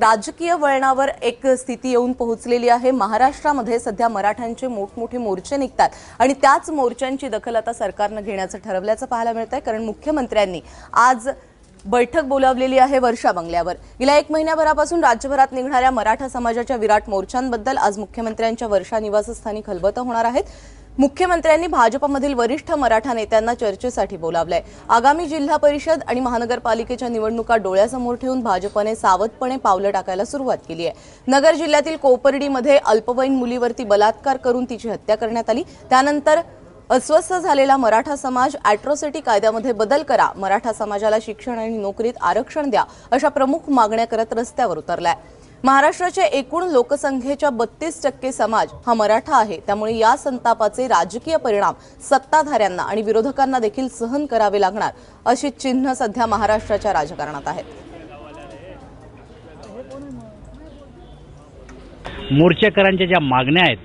राजकीय वळणावर एक स्थिती येऊन पोहोचलेली आहे. महाराष्ट्रामध्ये सध्या मराठ्यांचे मोठमोठे मोर्चे निघतात आणि त्याच मोर्चांची दखल आता सरकारनं घेण्याचं ठरवल्याचं पाहायला मिळत आहे कारण मुख्यमंत्र्यांनी आज बैठक बोलावलेली आहे वर्षा बंगल्यावर. गेल्या एक महिन्याभरापासून राज्यभरात निघणाऱ्या मराठा समाजाच्या विराट मोर्चांबद्दल आज मुख्यमंत्र्यांच्या वर्षा निवासस्थानी खलबतं होणार आहेत. मुख्यमंत्र्यांनी भाजपमधील वरिष्ठ मराठा नेत्यांना चर्चेसाठी बोलावलंय. आगामी जिल्हा परिषद आणि महानगरपालिकेच्या निवडणुका डोळ्यासमोर ठेवून भाजपने सावधपणे पावलं टाकायला सुरुवात केली आहे. नगर जिल्ह्यातील कोपर्डीमध्ये अल्पवयीन मुलीवरती बलात्कार करून तिची हत्या करण्यात आली. त्यानंतर अस्वस्थ झालेला मराठा समाज अॅट्रॉसिटी कायद्यामध्ये बदल करा मराठा समाजाला शिक्षण आणि नोकरीत आरक्षण द्या अशा प्रमुख मागण्या करत रस्त्यावर उतरलाय. महाराष्ट्राच्या एकूण लोकसंख्येच्या बत्तीस टक्के समाज हा मराठा आहे. त्यामुळे या संतापाचे राजकीय परिणाम सत्ताधाऱ्यांना आणि विरोधकांना देखील सहन करावे लागणार अशी चिन्ह सध्या महाराष्ट्राच्या राजकारणात आहेत. मोर्चेकरांच्या ज्या मागण्या आहेत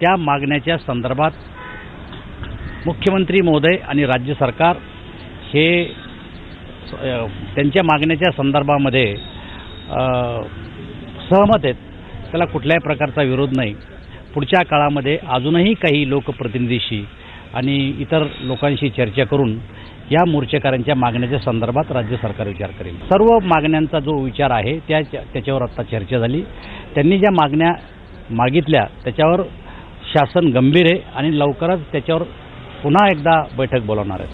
त्या मागण्याच्या संदर्भात मुख्यमंत्री महोदय आणि राज्य सरकार हे त्यांच्या मागण्याच्या संदर्भामध्ये सहमत आहेत. त्याला कुठल्याही प्रकारचा विरोध नाही. पुढच्या काळामध्ये अजूनही काही लोकप्रतिनिधीशी आणि इतर लोकांशी चर्चा करून या मोर्चेकऱ्यांच्या मागण्याच्या संदर्भात राज्य सरकार विचार करेल. सर्व मागण्यांचा जो विचार आहे त्या त्याच्यावर आत्ता चर्चा झाली. त्यांनी ज्या मागण्या मागितल्या त्याच्यावर शासन गंभीर आहे आणि लवकरच त्याच्यावर पुन्हा एकदा बैठक बोलावणार आहे.